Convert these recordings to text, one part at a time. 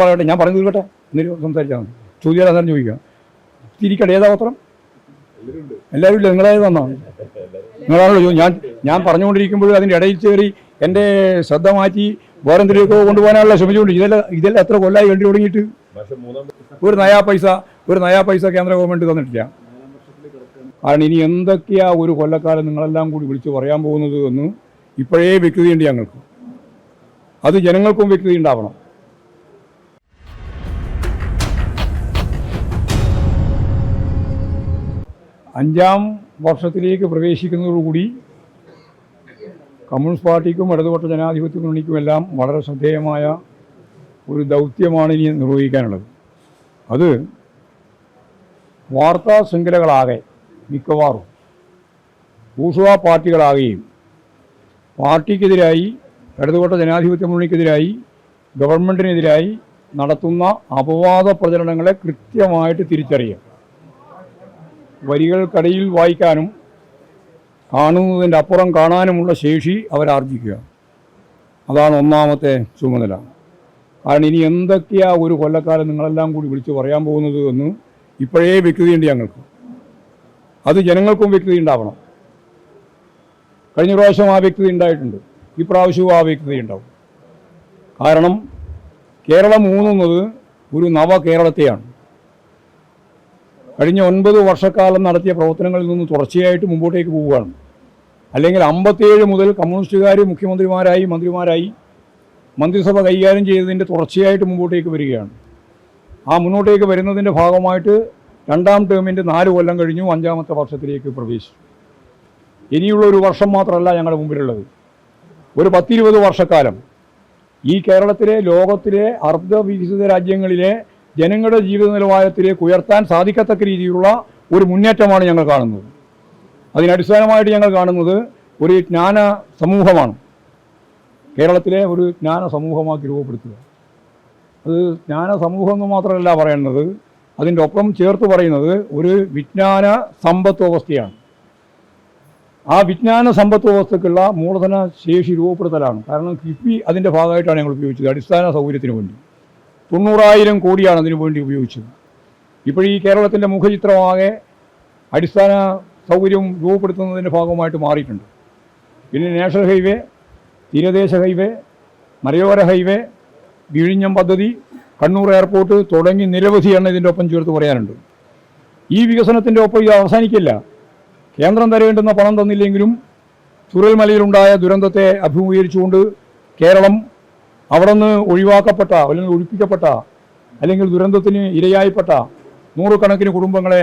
പറയട്ടെ ഞാൻ പറഞ്ഞു തീർക്കട്ടെ? എന്നിട്ട് സംസാരിച്ചാൽ മതി. ചോദ്യം അന്നേരം ചോദിക്കാം. തിരിക്കട്ടെ ഏതാ പത്രം? എല്ലാവരും ഇല്ല? നിങ്ങളായത് തന്നാ നിങ്ങളാണല്ലോ ഞാൻ ഞാൻ പറഞ്ഞുകൊണ്ടിരിക്കുമ്പോഴും അതിന്റെ ഇടയിൽ കയറി എന്റെ ശ്രദ്ധ മാറ്റി വേറെ എന്തെങ്കിലുമൊക്കെ കൊണ്ടുപോകാനുള്ള ശ്രമിച്ചുകൊണ്ട് ഇതെല്ലാം ഇതെല്ലാം എത്ര കൊല്ലമായി വേണ്ടി തുടങ്ങിയിട്ട്? ഒരു നയാ പൈസ ഒരു നയാ പൈസ കേന്ദ്ര ഗവൺമെന്റ് തന്നിട്ടില്ല. കാരണം ഇനി എന്തൊക്കെയാ ഒരു കൊല്ലക്കാലം നിങ്ങളെല്ലാം കൂടി വിളിച്ച് പറയാൻ പോകുന്നത് എന്ന് ഇപ്പോഴേ വ്യക്തതയുണ്ട് ഞങ്ങൾക്ക്. അത് ജനങ്ങൾക്കും വ്യക്തത ഉണ്ടാവണം അഞ്ചാം വർഷത്തിലേക്ക് പ്രവേശിക്കുന്നതോടുകൂടി കമ്മ്യൂണിസ്റ്റ് പാർട്ടിക്കും ഇടതുപക്ഷ ജനാധിപത്യ മുന്നണിക്കുമെല്ലാം വളരെ ശ്രദ്ധേയമായ ഒരു ദൗത്യമാണ് ഇനി നിർവഹിക്കാനുള്ളത്. അത് വാർത്താ ശൃംഖലകളാകെ മിക്കവാറും ഭൂഷുവ പാർട്ടികളാകുകയും പാർട്ടിക്കെതിരായി ഇടതുപക്ഷ ജനാധിപത്യ മുന്നണിക്കെതിരായി ഗവൺമെന്റിനെതിരായി നടത്തുന്ന അപവാദ പ്രചരണങ്ങളെ കൃത്യമായിട്ട് തിരിച്ചറിയുക. വരികൾക്കടിയിൽ വായിക്കാനും കാണുന്നതിന്റെ അപ്പുറം കാണാനുമുള്ള ശേഷി അവരാർജിക്കുക. അതാണ് ഒന്നാമത്തെ ചുമതല. കാരണം ഇനി എന്തൊക്കെയാ ഒരു കൊല്ലക്കാലം നിങ്ങളെല്ലാം കൂടി വിളിച്ച് പറയാൻ പോകുന്നത് എന്ന് ഇപ്പോഴേ വ്യക്തതയുണ്ട് ഞങ്ങൾക്ക്. അത് ജനങ്ങൾക്കും വ്യക്തി ഉണ്ടാവണം. കഴിഞ്ഞ പ്രാവശ്യം ആ വ്യക്തി ഉണ്ടായിട്ടുണ്ട്. ഈ പ്രാവശ്യവും ആ വ്യക്തി ഉണ്ടാവും. കാരണം കേരളം ഊന്നുന്നത് ഒരു നവ കേരളത്തെയാണ്. കഴിഞ്ഞ ഒൻപത് വർഷക്കാലം നടത്തിയ പ്രവർത്തനങ്ങളിൽ നിന്ന് തുടർച്ചയായിട്ട് മുമ്പോട്ടേക്ക് പോവുകയാണ്. അല്ലെങ്കിൽ അമ്പത്തിയേഴ് മുതൽ കമ്മ്യൂണിസ്റ്റുകാർ മുഖ്യമന്ത്രിമാരായി മന്ത്രിമാരായി മന്ത്രിസഭ കൈകാര്യം ചെയ്തതിന്റെ തുടർച്ചയായിട്ട് മുമ്പോട്ടേക്ക് വരികയാണ്. ആ മുന്നോട്ടേക്ക് വരുന്നതിന്റെ ഭാഗമായിട്ട് രണ്ടാം ടേമിന്റെ നാല് കൊല്ലം കഴിഞ്ഞു അഞ്ചാമത്തെ വർഷത്തിലേക്ക് പ്രവേശിച്ചു. ഇനിയുള്ള ഒരു വർഷം മാത്രമല്ല ഞങ്ങളുടെ മുമ്പിലുള്ളത്. ഒരു പത്തിരുപത് വർഷക്കാലം ഈ കേരളത്തിലെ ലോകത്തിലെ അർദ്ധവികസിത രാജ്യങ്ങളിലെ ജനങ്ങളുടെ ജീവിത നിലവാരത്തിലേക്ക് ഉയർത്താൻ സാധിക്കത്തക്ക രീതിയിലുള്ള ഒരു മുന്നേറ്റമാണ് ഞങ്ങൾ കാണുന്നത്. അതിനടിസ്ഥാനമായിട്ട് ഞങ്ങൾ കാണുന്നത് ഒരു ജ്ഞാന സമൂഹമാണ്. കേരളത്തിലെ ഒരു ജ്ഞാന സമൂഹമാക്കി രൂപപ്പെടുത്തുക. അത് ജ്ഞാന സമൂഹം എന്ന് മാത്രമല്ല പറയുന്നത് അതിന്റെ ഒപ്പം ചേർത്ത് പറയുന്നത് ഒരു വിജ്ഞാന സമ്പത്ത് വ്യവസ്ഥയാണ്. ആ വിജ്ഞാന സമ്പത്ത് വ്യവസ്ഥയ്ക്കുള്ള മൂലധന ശേഷി രൂപപ്പെടുത്തലാണ്. കാരണം കിഫ്ബി അതിന്റെ ഭാഗമായിട്ടാണ് ഞങ്ങൾ ഉപയോഗിച്ചത് അടിസ്ഥാന സൗകര്യത്തിന് വേണ്ടി. തൊണ്ണൂറായിരം കോടിയാണ് അതിനു വേണ്ടി ഉപയോഗിച്ചത്. ഇപ്പോൾ ഈ കേരളത്തിന്റെ മുഖചിത്രമാകെ അടിസ്ഥാന സൗകര്യം രൂപപ്പെടുത്തുന്നതിന്റെ ഭാഗമായിട്ട് മാറിയിട്ടുണ്ട്. പിന്നെ നാഷണൽ ഹൈവേ തീരദേശ ഹൈവേ മലയോര ഹൈവേ വിഴിഞ്ഞം പദ്ധതി കണ്ണൂർ എയർപോർട്ട് തുടങ്ങി നിരവധി എണ്ണ ഇതിന്റെ ഒപ്പം ചേർത്ത് പറയാനുണ്ട്. ഈ വികസനത്തിന്റെ ഒപ്പം ഇത് അവസാനിക്കില്ല. കേന്ദ്രം തരേണ്ടുന്ന പണം തന്നില്ലെങ്കിലും ചുരൽമലയിലുണ്ടായ ദുരന്തത്തെ അഭിമുഖീകരിച്ചുകൊണ്ട് കേരളം അവിടെ നിന്ന് ഒഴിവാക്കപ്പെട്ട അല്ലെങ്കിൽ ഒഴിപ്പിക്കപ്പെട്ട അല്ലെങ്കിൽ ദുരന്തത്തിന് ഇരയായിപ്പെട്ട നൂറുകണക്കിന് കുടുംബങ്ങളെ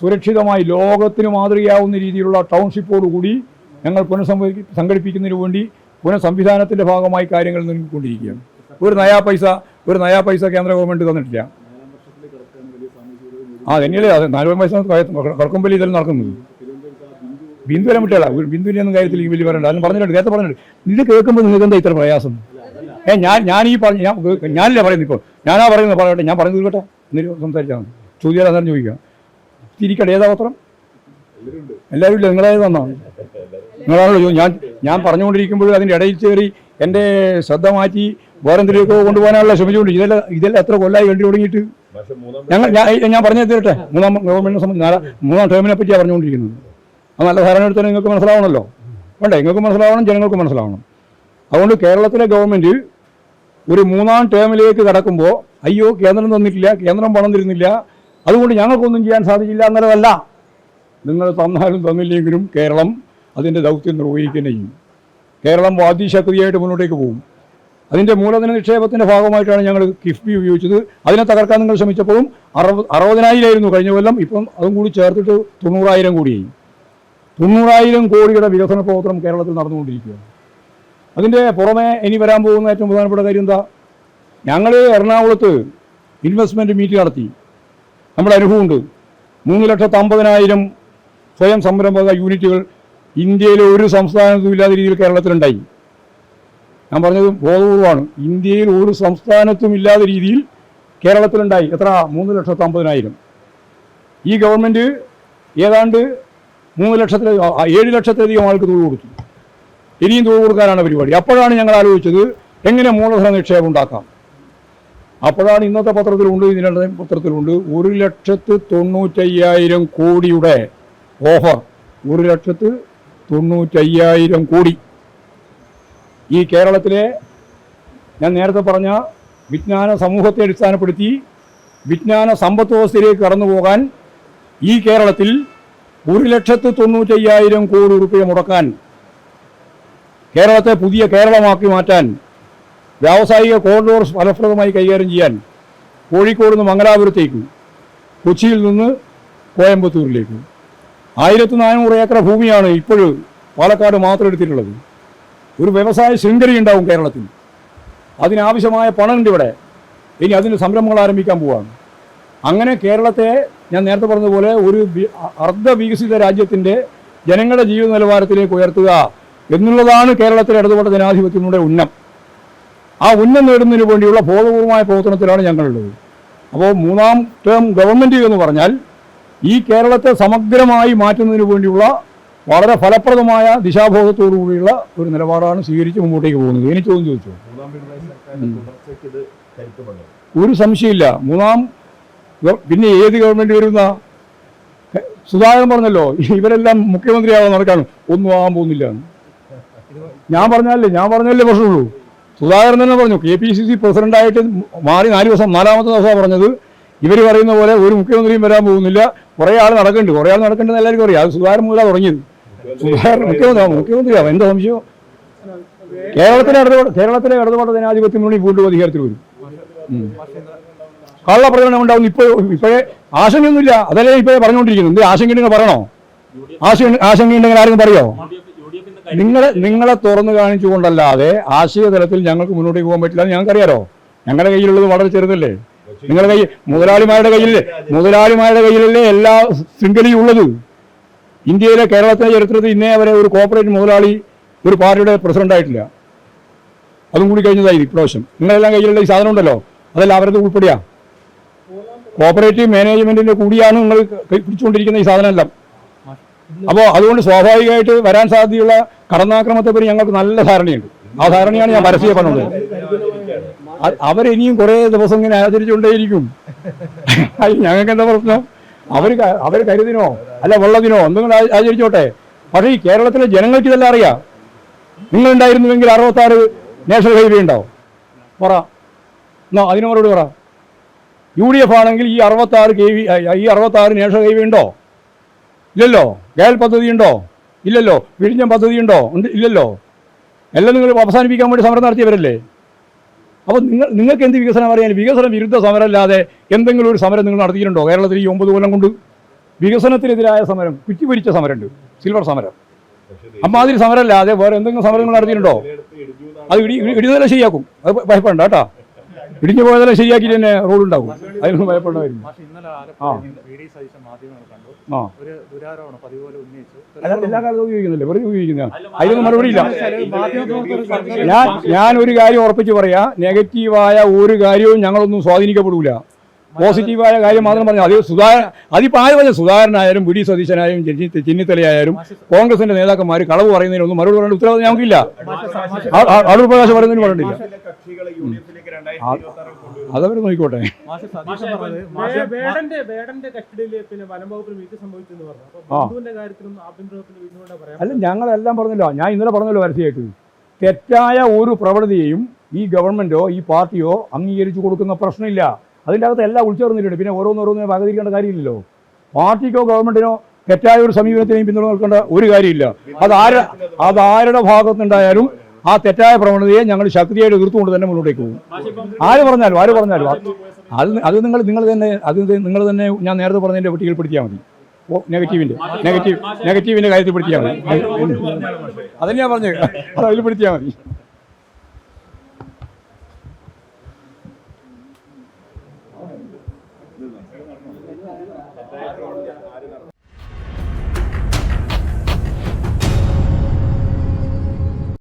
സുരക്ഷിതമായി ലോകത്തിന് മാതൃകയാവുന്ന രീതിയിലുള്ള ടൗൺഷിപ്പോടുകൂടി ഞങ്ങൾ പുനഃസംഘ സംഘടിപ്പിക്കുന്നതിന് വേണ്ടി പുനഃസംവിധാനത്തിന്റെ ഭാഗമായി കാര്യങ്ങൾ നീങ്ങിക്കൊണ്ടിരിക്കുകയാണ്. ഒരു നയാ പൈസ ഒരു നയാ പൈസ കേന്ദ്ര ഗവൺമെന്റ് തന്നിട്ടില്ല. ആ തന്നെയല്ലേ അത് നാല് പൈസ കടക്കുമ്പോൾ ഇതെല്ലാം നടക്കുന്നത്. ബിന്ദു വരാൻ വിട്ടല്ല ബിന്ദുവിന്റെ ഒന്നും കാര്യത്തിൽ ഈ വലിയ പറയണ്ട. അതിന് പറഞ്ഞിട്ടുണ്ട് നേരത്തെ പറഞ്ഞിട്ടുണ്ട്. ഇത് കേൾക്കുമ്പോൾ നിങ്ങൾക്ക് എന്താ ഇത്ര പ്രയാസം? ഏ ഞാൻ ഞാൻ ഈ പറഞ്ഞു ഞാൻ ഞാനില്ല പറയുന്നത് ഇപ്പോൾ ഞാനാ പറയുന്നത് പറയട്ടെ ഞാൻ പറഞ്ഞു തീർക്കട്ടെ എന്നിട്ട് സംസാരിച്ചാൽ മതി. ചോദിച്ചാൽ അന്നേരം ചോദിക്കാം. തിരിക്കട്ടെ ഏതാ പത്രം? എല്ലാവരും ഇല്ല? നിങ്ങളേത് വന്നോ? നിങ്ങളാണല്ലോ ഞാൻ ഞാൻ പറഞ്ഞുകൊണ്ടിരിക്കുമ്പോഴും അതിന്റെ ഇടയിൽ കയറി എന്റെ ശ്രദ്ധ മാറ്റി വേറെ എന്തെങ്കിലുമൊക്കെ കൊണ്ടുപോകാനുള്ള ശ്രമിച്ചുകൊണ്ട് ഇതെല്ലാം ഇതെല്ലാം എത്ര കൊല്ലമായി വേണ്ടി തുടങ്ങിയിട്ട്? ഞങ്ങൾ ഞാൻ ഞാൻ പറഞ്ഞു തീരട്ടെ. മൂന്നാം നാളെ മൂന്നാം ടേമിനെ പറ്റിയാണ് പറഞ്ഞുകൊണ്ടിരിക്കുന്നത്. അത് നല്ല ധാരണ എടുത്താൽ നിങ്ങൾക്ക് മനസ്സിലാവണമല്ലോ. വേണ്ട? നിങ്ങൾക്ക് മനസ്സിലാവണം ജനങ്ങൾക്ക് മനസ്സിലാവണം. അതുകൊണ്ട് കേരളത്തിലെ ഗവൺമെന്റ് ഒരു മൂന്നാം ടേമിലേക്ക് കടക്കുമ്പോൾ അയ്യോ കേന്ദ്രം തന്നിട്ടില്ല കേന്ദ്രം പണം തരുന്നില്ല അതുകൊണ്ട് ഞങ്ങൾക്കൊന്നും ചെയ്യാൻ സാധിക്കില്ല എന്നുള്ളതല്ല നിങ്ങൾ തന്നാലും തന്നില്ലെങ്കിലും കേരളം അതിന്റെ ദൗത്യം നിർവഹിക്കുകയും ചെയ്യും. കേരളം വാദ്യശക്തിയായിട്ട് മുന്നോട്ടേക്ക് പോകും. അതിന്റെ മൂലധന നിക്ഷേപത്തിന്റെ ഭാഗമായിട്ടാണ് ഞങ്ങൾ കിഫ്ബി ഉപയോഗിച്ചത്. അതിനെ തകർക്കാൻ നിങ്ങൾ ശ്രമിച്ചപ്പോഴും അറുപത് അറുപതിനായിരമായിരുന്നു കഴിഞ്ഞ കൊല്ലം. ഇപ്പം അതും കൂടി ചേർത്തിട്ട് തൊണ്ണൂറായിരം കോടിയായി. തൊണ്ണൂറായിരം കോടിയുടെ വികസന പ്രവർത്തനം കേരളത്തിൽ നടന്നുകൊണ്ടിരിക്കുകയാണ്. അതിന്റെ പുറമെ ഇനി വരാൻ പോകുന്ന ഏറ്റവും പ്രധാനപ്പെട്ട കാര്യം എന്താ? ഞങ്ങൾ എറണാകുളത്ത് ഇൻവെസ്റ്റ്മെന്റ് മീറ്റ് നടത്തി. നമ്മുടെ അനുഭവമുണ്ട്. മൂന്ന് ലക്ഷത്തി അമ്പതിനായിരം സ്വയം സംരംഭക യൂണിറ്റുകൾ ഇന്ത്യയിലെ ഒരു സംസ്ഥാനത്തും ഇല്ലാത്ത രീതിയിൽ കേരളത്തിലുണ്ടായി. ഞാൻ പറഞ്ഞത് ബോധപൂർവമാണ്. ഇന്ത്യയിൽ ഒരു സംസ്ഥാനത്തും ഇല്ലാത്ത രീതിയിൽ കേരളത്തിലുണ്ടായി. എത്ര? മൂന്ന് ലക്ഷത്തി അമ്പതിനായിരം. ഈ ഗവൺമെന്റ് ഏതാണ്ട് മൂന്ന് ലക്ഷത്തിൽ ഏഴ് ലക്ഷത്തിലധികം ആൾക്ക് തൊഴിൽ കൊടുത്തു. ഇനിയും തുക കൊടുക്കാനാണ് പരിപാടി. അപ്പോഴാണ് ഞങ്ങൾ ആലോചിച്ചത് എങ്ങനെ മൂലധന നിക്ഷേപം ഉണ്ടാക്കാം. അപ്പോഴാണ് ഇന്നത്തെ പത്രത്തിലുണ്ട് ഇതിനുള്ള പത്രത്തിലുണ്ട്. ഒരു ലക്ഷത്ത് തൊണ്ണൂറ്റയ്യായിരം കോടിയുടെ ഓഫർ. ഒരു ലക്ഷത്ത് തൊണ്ണൂറ്റയ്യായിരം കോടി. ഈ കേരളത്തിലെ ഞാൻ നേരത്തെ പറഞ്ഞ വിജ്ഞാന സമൂഹത്തെ അടിസ്ഥാനപ്പെടുത്തി വിജ്ഞാന സമ്പത്ത് വ്യവസ്ഥയിലേക്ക് കടന്നു പോകാൻ ഈ കേരളത്തിൽ ഒരു ലക്ഷത്ത് തൊണ്ണൂറ്റയ്യായിരം കോടി റുപ്യ മുടക്കാൻ കേരളത്തെ പുതിയ കേരളമാക്കി മാറ്റാൻ വ്യാവസായിക കോറിഡോർ ഫലപ്രദമായി കൈകാര്യം ചെയ്യാൻ കോഴിക്കോട് നിന്ന് മംഗലാപുരത്തേക്കും കൊച്ചിയിൽ നിന്ന് കോയമ്പത്തൂരിലേക്കും. ആയിരത്തി നാനൂറ് ഏക്കർ ഭൂമിയാണ് ഇപ്പോഴും പാലക്കാട് മാത്രം എടുത്തിട്ടുള്ളത്. ഒരു വ്യവസായ ശൃംഖലയുണ്ടാവും കേരളത്തിൽ. അതിനാവശ്യമായ പണമുണ്ട് ഇവിടെ. ഇനി അതിന് സംരംഭങ്ങൾ ആരംഭിക്കാൻ പോവാണ്. അങ്ങനെ കേരളത്തെ ഞാൻ നേരത്തെ പറഞ്ഞതുപോലെ ഒരു അർദ്ധ വികസിത രാജ്യത്തിന്റെ ജനങ്ങളുടെ ജീവിത നിലവാരത്തിലേക്ക് ഉയർത്തുക എന്നുള്ളതാണ് കേരളത്തിലെ ഇടതുപെട്ട ജനാധിപത്യങ്ങളുടെ ഉന്നം. ആ ഉന്നം നേടുന്നതിന് വേണ്ടിയുള്ള ബോധപൂർവമായ പ്രവർത്തനത്തിലാണ് ഞങ്ങളുള്ളത്. അപ്പോൾ മൂന്നാം ടേം ഗവൺമെന്റ് എന്ന് പറഞ്ഞാൽ ഈ കേരളത്തെ സമഗ്രമായി മാറ്റുന്നതിന് വേണ്ടിയുള്ള വളരെ ഫലപ്രദമായ ദിശാബോധത്തോടു കൂടിയുള്ള ഒരു നിലപാടാണ് സ്വീകരിച്ച് മുമ്പോട്ടേക്ക് പോകുന്നത്. എനിക്ക് ചോദ്യം ചോദിച്ചു ഒരു സംശയമില്ല. മൂന്നാം പിന്നെ ഏത് ഗവൺമെന്റ് വരുന്ന? സുധാകരൻ പറഞ്ഞല്ലോ ഇവരെല്ലാം മുഖ്യമന്ത്രിയാവാൻ നടക്കാണ്. ഒന്നും ആകാൻ പോകുന്നില്ല. ഞാൻ പറഞ്ഞാലേ ഞാൻ പറഞ്ഞല്ലേ പ്രശ്നമുള്ളൂ. സുധാകരൻ തന്നെ പറഞ്ഞു കെ പി സി സി പ്രസിഡന്റായിട്ട് മാറി നാല് ദിവസം നാലാമത്തെ ദിവസമാണ് പറഞ്ഞത്. ഇവർ പറയുന്ന പോലെ ഒരു മുഖ്യമന്ത്രിയും വരാൻ പോകുന്നില്ല. കുറേ ആൾ നടക്കുന്നുണ്ട് കുറേ ആൾ നടക്കേണ്ടത് എല്ലാവർക്കും അറിയാം. അത് സുധാകരൻ മുതലാണ് തുടങ്ങിയത്. സുധാകരൻ മുഖ്യമന്ത്രി മുഖ്യമന്ത്രിയാവും എന്താ സംശയം? കേരളത്തിലെ ഇടതുപാട് കേരളത്തിലെ ഇടതുപാട് ജനാധിപത്യ മുന്നണി വീണ്ടും അധികാരത്തിൽ വരും. കള്ള കള്ളപ്രചരണം ഉണ്ടാവും ഇപ്പോൾ ഇപ്പോഴേ ആശങ്കയൊന്നുമില്ല. അതല്ലേ ഇപ്പോഴേ പറഞ്ഞുകൊണ്ടിരിക്കുന്നത് എന്ത് ആശങ്കയുണ്ടെങ്കിൽ പറയണോ? ആശങ്ക ആശങ്കയുണ്ടെങ്കിൽ ആരെങ്കിലും പറയോ? നിങ്ങളെ നിങ്ങളെ തുറന്നു കാണിച്ചുകൊണ്ടല്ലാതെ ആശയ തലത്തിൽ ഞങ്ങൾക്ക് മുന്നോട്ട് പോകാൻ പറ്റില്ല ഞങ്ങൾക്കറിയാലോ. ഞങ്ങളുടെ കയ്യിലുള്ളത് വളരെ ചെറുതല്ലേ? നിങ്ങളുടെ കയ്യിൽ മുതലാളിമാരുടെ കയ്യിലല്ലേ? മുതലാളിമാരുടെ കയ്യിലല്ലേ എല്ലാ ശൃംഖലയും ഉള്ളത് ഇന്ത്യയിലെ കേരളത്തിലെ ചരിത്രത്തിൽ ഇന്നേ വരെ ഒരു കോർപ്പറേറ്റ് മുതലാളി ഒരു പാർട്ടിയുടെ പ്രസിഡന്റ് ആയിട്ടില്ല. അതും കൂടി കഴിഞ്ഞതായി ഇപ്രാവശ്യം. നിങ്ങളെല്ലാം കയ്യിലുള്ള ഈ സാധനം ഉണ്ടല്ലോ? അതെല്ലാം അവരത് ഉൾപ്പെടെയാ. കോപ്പറേറ്റീവ് മാനേജ്മെന്റിന്റെ കൂടിയാണ് നിങ്ങൾ കൈ- പിടിച്ചുകൊണ്ടിരിക്കുന്ന ഈ സാധനം എല്ലാം അപ്പോൾ അതുകൊണ്ട് സ്വാഭാവികമായിട്ട് വരാൻ സാധ്യതയുള്ള കടന്നാക്രമത്തെ പറ്റി ഞങ്ങൾക്ക് നല്ല ധാരണയുണ്ട്. ആ ധാരണയാണ് ഞാൻ പരസ്യം പറഞ്ഞത്. അവരിനിയും കുറേ ദിവസം ഇങ്ങനെ ആചരിച്ചുകൊണ്ടേയിരിക്കും ഞങ്ങൾക്ക് എന്താ പ്രശ്നം? അവർ അവർ കരുതിനോ? അല്ല വെള്ളത്തിനോ എന്തെങ്കിലും ആചരിച്ചോട്ടെ. പക്ഷേ ഈ കേരളത്തിലെ ജനങ്ങൾക്ക് ഇതെല്ലാം അറിയാം. നിങ്ങളുണ്ടായിരുന്നുവെങ്കിൽ അറുപത്താറ് നാഷണൽ ഹൈവേ ഉണ്ടാവും. പറ. എന്നാ അതിന് പറ. യു ഡി എഫ് ആണെങ്കിൽ ഈ അറുപത്താറ് കെ വി ഈ അറുപത്താറ് നാഷണൽ ഹൈവേ ഉണ്ടോ? ഇല്ലല്ലോ. ഗയൽ പദ്ധതി ഉണ്ടോ ഇല്ലല്ലോ. വിഴിഞ്ഞം പദ്ധതി ഉണ്ടോ ഉണ്ട് ഇല്ലല്ലോ. എല്ലാം നിങ്ങൾ അവസാനിപ്പിക്കാൻ വേണ്ടി സമരം നടത്തിയവരല്ലേ? അപ്പോൾ നിങ്ങൾ നിങ്ങൾക്ക് എന്ത് വികസനം അറിയാൻ? വികസന വിരുദ്ധ സമരമല്ലാതെ എന്തെങ്കിലും ഒരു സമരം നിങ്ങൾ നടത്തിയിട്ടുണ്ടോ? കേരളത്തിൽ ഈ ഒമ്പത് കൊല്ലം കൊണ്ട് വികസനത്തിനെതിരായ സമരം കുറ്റിപൊരിച്ച സമരമുണ്ട്. സിൽവർ സമരം. അമ്മാതിരി സമരമല്ലാതെ വേറെ എന്തെങ്കിലും സമരങ്ങൾ നടത്തിയിട്ടുണ്ടോ? അത് ഇടി ഇടി- ഇടിഞ്ഞതെല്ലാം ശരിയാക്കും. അത് ഭയപ്പെടണ്ട കേട്ടോ. ഇടിഞ്ഞു പോയതെല്ലാം ശരിയാക്കി തന്നെ റോഡ് ഉണ്ടാവും. അതിനൊന്നും ഭയപ്പെടണമായിരുന്നു ആ. ഒരു ദുരാരോപണം പതിവ് പോലെ ഉന്നയിച്ചു അല്ലാതെ എല്ലാ കാലത്തും ഉപയോഗിക്കുന്നില്ലേ? വെറുതെ അതിനൊന്നും ഞാൻ ഞാൻ ഒരു കാര്യം ഉറപ്പിച്ച് പറയാ. നെഗറ്റീവായ ഒരു കാര്യവും ഞങ്ങളൊന്നും സ്വാധീനിക്കപ്പെടില്ല പോസിറ്റീവായ കാര്യം മാത്രം പറഞ്ഞു അത് സുധാകരൻ അതിപ്പോൾ ആര് പറഞ്ഞു സുധാകരനായാലും വി. ഡി. സതീശനായാലും ചിന്നിത്തലയായാലും കോൺഗ്രസിന്റെ നേതാക്കന്മാർ കളവ് പറയുന്നതിനൊന്നും മറുപടി പറയേണ്ട ഉത്തരവാദിത്തം ഞങ്ങൾക്കില്ല. അടൂർ പ്രകാശ് പറയുന്നതിന് പറഞ്ഞിട്ടില്ല ചില നോക്കോട്ടെ അതവർ നോക്കിക്കോട്ടെ? അല്ല ഞങ്ങളെല്ലാം പറഞ്ഞല്ലോ. ഞാൻ ഇന്നലെ പറഞ്ഞല്ലോ പരസ്യമായിട്ട് തെറ്റായ ഒരു പ്രവണതയെയും ഈ ഗവൺമെന്റോ ഈ പാർട്ടിയോ അംഗീകരിച്ചു കൊടുക്കുന്ന പ്രശ്നമില്ല. അതിന്റെ അകത്ത് എല്ലാം ഉൾച്ചേർന്നിട്ടുണ്ട്. പിന്നെ ഓരോന്നോരോന്നിനെ വകതിരിക്കേണ്ട കാര്യമില്ലല്ലോ. പാർട്ടിക്കോ ഗവൺമെന്റിനോ തെറ്റായ ഒരു സമീപനത്തിനെയും പിന്തുണ നിൽക്കേണ്ട ഒരു കാര്യമില്ല. അതാര അതാരുടെ ഭാഗത്തുണ്ടായാലും ഭാഗത്തുനിന്നുണ്ടായാലും ആ തെറ്റായ പ്രവണതയെ ഞങ്ങൾ ശക്തിയായിട്ട് എതിർത്തുകൊണ്ട് തന്നെ മുന്നോട്ടേക്ക് പോകും. ആര് പറഞ്ഞാലും ആര് പറഞ്ഞാലും അത് അത് നിങ്ങൾ നിങ്ങൾ തന്നെ അത് നിങ്ങൾ തന്നെ ഞാൻ നേരത്തെ പറഞ്ഞതിന്റെ പട്ടികയിൽപ്പെടുത്തിയാൽ മതി. ഓ നെഗറ്റീവിന്റെ നെഗറ്റീവ് നെഗറ്റീവിന്റെ കാര്യത്തിൽ പെടുത്തിയാൽ മതി. ഞാൻ പറഞ്ഞത് അത് അതിൽ പെടുത്തിയാൽ മതി.